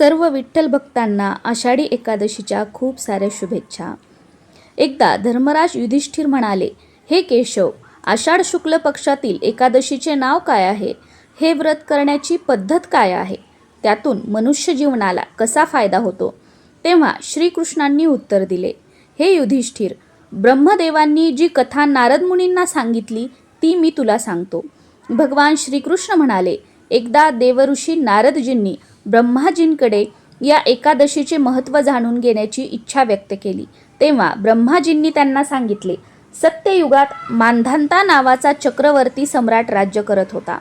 सर्व विठ्ठल भक्तांना आषाढी एकादशीच्या खूप साऱ्या शुभेच्छा. एकदा धर्मराज युधिष्ठिर म्हणाले हे केशव आषाढ शुक्ल पक्षातील एकादशीचे नाव काय आहे? हे व्रत करण्याची पद्धत काय आहे? त्यातून मनुष्य जीवनाला कसा फायदा होतो? तेव्हा श्रीकृष्णांनी उत्तर दिले हे युधिष्ठिर ब्रह्मदेवांनी जी कथा नारद मुनींना सांगितली ती मी तुला सांगतो. भगवान श्रीकृष्ण म्हणाले एकदा देवऋषी नारदजींनी ब्रह्माजींकडे या एकादशीचे महत्त्व जाणून घेण्याची इच्छा व्यक्त केली. तेव्हा ब्रह्माजींनी त्यांना सांगितले सत्ययुगात मांधांता नावाचा चक्रवर्ती सम्राट राज्य करत होता.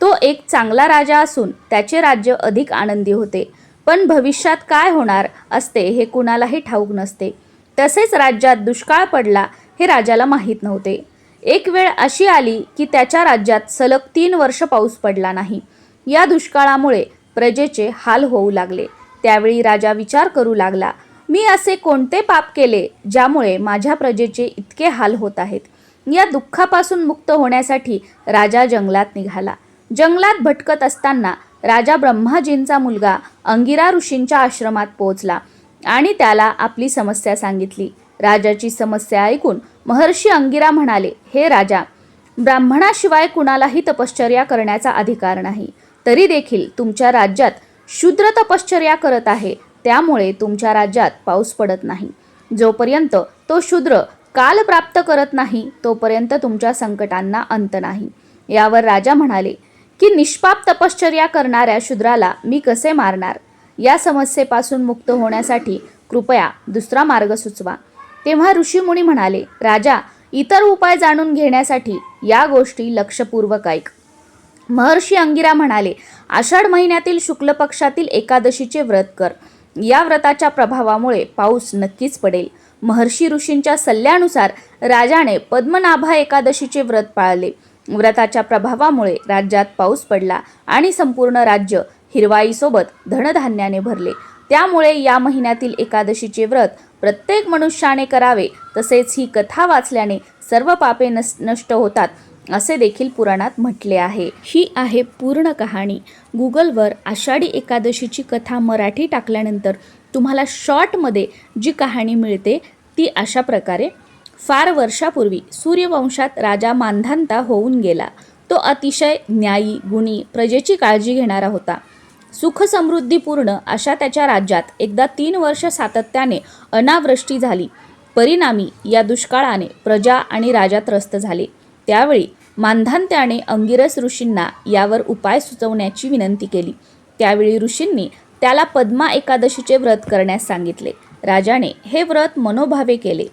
तो एक चांगला राजा असून त्याचे राज्य अधिक आनंदी होते. पण भविष्यात काय होणार असते हे कुणालाही ठाऊक नसते. तसेच राज्यात दुष्काळ पडला हे राजाला माहीत नव्हते. एक वेळ अशी आली की त्याच्या राज्यात सलग तीन वर्ष पाऊस पडला नाही. या दुष्काळामुळे प्रजेचे हाल होऊ लागले. त्यावेळी राजा विचार करू लागला मी असे कोणते पाप केले ज्यामुळे माझ्या प्रजेचे इतके हाल होत आहेत या दुःखापासून मुक्त होण्यासाठी राजा जंगलात निघाला. जंगलात भटकत असताना राजा ब्रह्माजींचा मुलगा अंगिरा ऋषींच्या आश्रमात पोहोचला आणि त्याला आपली समस्या सांगितली. राजाची समस्या ऐकून महर्षी अंगिरा म्हणाले हे राजा ब्राह्मणाशिवाय कुणालाही तपश्चर्या करण्याचा अधिकार नाही. तरी देखील तुमच्या राज्यात शूद्र तपश्चर्या करत आहे. त्यामुळे तुमच्या राज्यात पाऊस पडत नाही. जोपर्यंत तो शूद्र काल प्राप्त करत नाही तोपर्यंत तुमच्या संकटांना अंत नाही. यावर राजा म्हणाले की निष्पाप तपश्चर्या करणाऱ्या शूद्राला मी कसे मारणार? या समस्येपासून मुक्त होण्यासाठी कृपया दुसरा मार्ग सुचवा. तेव्हा ऋषीमुनी म्हणाले राजा इतर उपाय जाणून घेण्यासाठी या गोष्टी लक्षपूर्वक ऐक. महर्षी अंगिरा म्हणाले आषाढ महिन्यातील शुक्ल पक्षातील एकादशीचे व्रत कर. या व्रताच्या प्रभावामुळे पाऊस नक्कीच पडेल. महर्षी ऋषींच्या सल्ल्यानुसार राजाने पद्मनाभा एकादशीचे व्रत पाळले. व्रताच्या प्रभावामुळे राज्यात पाऊस पडला आणि संपूर्ण राज्य हिरवाईसोबत धनधान्याने भरले. त्यामुळे या महिन्यातील एकादशीचे व्रत प्रत्येक मनुष्याने करावे तसेच ही कथा वाचल्याने सर्व पापे नस नष्ट होतात. असे देखील पुराणात म्हटले आहे. ही आहे पूर्ण कहाणी. गुगलवर आषाढी एकादशीची कथा मराठी टाकल्यानंतर तुम्हाला शॉर्टमध्ये जी कहाणी मिळते ती अशा प्रकारे. फार वर्षापूर्वी सूर्यवंशात राजा मानधांता होऊन गेला. तो अतिशय न्यायी गुणी प्रजेची काळजी घेणारा होता. सुख समृद्धीपूर्ण अशा त्याच्या राज्यात एकदा तीन वर्ष सातत्याने अनावृष्टी झाली. परिणामी या दुष्काळाने प्रजा आणि राजा त्रस्त झाले. त्यावेळी मांधांत्याने अंगिरस ऋषींना यावर उपाय सुचवण्याची विनंती केली. त्यावेळी ऋषींनी त्याला पद्मा एकादशीचे व्रत करण्यास सांगितले. राजाने हे व्रत मनोभावे केले.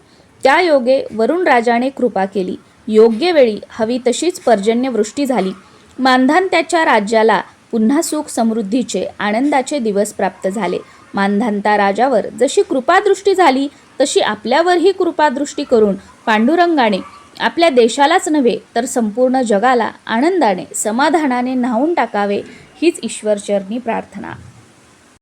त्या योगे वरुण राजाने कृपा केली. योग्य वेळी हवी तशीच पर्जन्यवृष्टी झाली. मानधान त्याच्या राज्याला पुन्हा सुख समृद्धीचे आनंदाचे दिवस प्राप्त झाले. मानधांता राजावर जशी कृपादृष्टी झाली तशी आपल्यावरही कृपादृष्टी करून पांडुरंगाने आपल्या देशालाच नव्हे तर संपूर्ण जगाला आनंदाने समाधानाने न्हावून टाकावे हीच ईश्वरचरणी प्रार्थना.